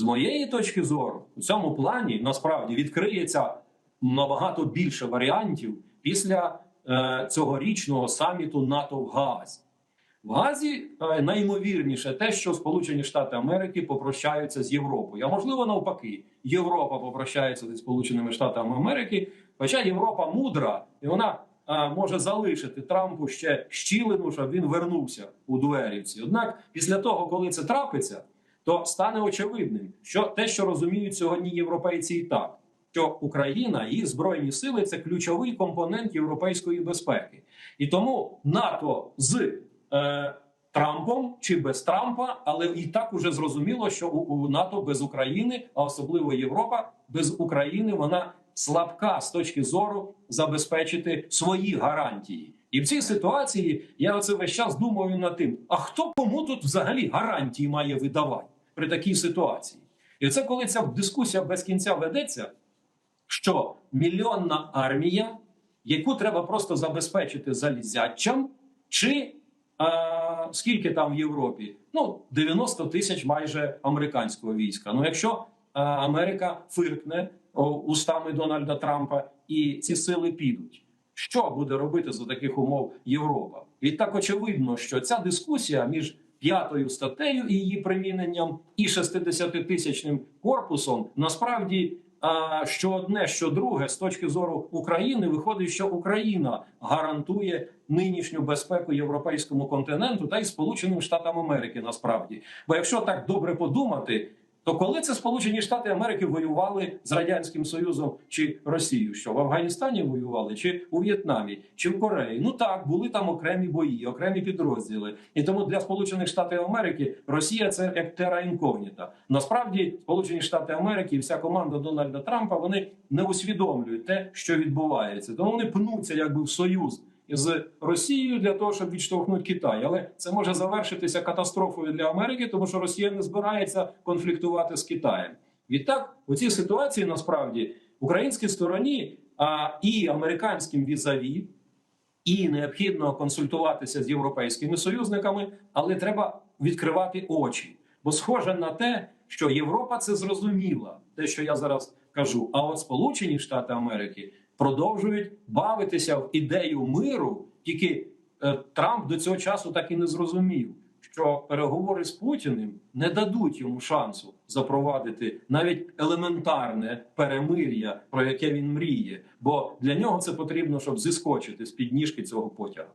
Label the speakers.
Speaker 1: З моєї точки зору, у цьому плані насправді відкриється набагато більше варіантів після е, цьогорічного саміту НАТО в Гаазі. В Газі е, найімовірніше те, що Сполучені Штати Америки попрощаються з Європою. А можливо, навпаки, Європа попрощається зі Сполученими Штатами Америки. Хоча Європа мудра, і вона е, може залишити Трампу ще щілину, щоб він вернувся у дуелівці. Однак, після того, коли це трапиться, то стане очевидним, що те, що розуміють сьогодні європейці, і так. Що Україна і збройні сили це ключовий компонент європейської безпеки, і тому НАТО з е, Трампом чи без Трампа, але і так уже зрозуміло, що у, у НАТО без України, а особливо Європа без України, вона слабка з точки зору забезпечити свої гарантії. І в цій ситуації я оце весь час думаю над тим: а хто кому тут взагалі гарантії має видавати при такій ситуації? І це коли ця дискусія без кінця ведеться, що мільйонна армія, яку треба просто забезпечити залізячам, чи а, скільки там в Європі? Ну, 90 тисяч майже американського війська. Ну, якщо а, Америка фиркне устами Дональда Трампа і ці сили підуть, що буде робити за таких умов Європа? І так очевидно, що ця дискусія між п'ятою статтею і її приміненням і 60-тисячним корпусом насправді. Що одне, що друге, з точки зору України, виходить, що Україна гарантує нинішню безпеку європейському континенту та й Сполученим Штатам Америки. Насправді, бо якщо так добре подумати, то коли це Сполучені Штати Америки воювали з радянським Союзом чи Росією, що в Афганістані воювали, чи у В'єтнамі, чи в Кореї? Ну так були там окремі бої, окремі підрозділи, і тому для Сполучених Штатів Америки Росія це як тера інкогніта. Насправді, Сполучені Штати Америки і вся команда Дональда Трампа вони не усвідомлюють те, що відбувається, тому вони пнуться якби в союз з Росією для того, щоб відштовхнути Китай, але це може завершитися катастрофою для Америки, тому що Росія не збирається конфліктувати з Китаєм. Відтак, у цій ситуації насправді українській стороні а і американським візаві, і необхідно консультуватися з європейськими союзниками, але треба відкривати очі, бо схоже на те, що Європа це зрозуміла, те, що я зараз кажу. А от Сполучені Штати Америки продовжують бавитися в ідею миру, тільки е, Трамп до цього часу так і не зрозумів, що переговори з Путіним не дадуть йому шансу запровадити навіть елементарне перемир'я, про яке він мріє, бо для нього це потрібно, щоб зіскочити з підніжки цього потяга.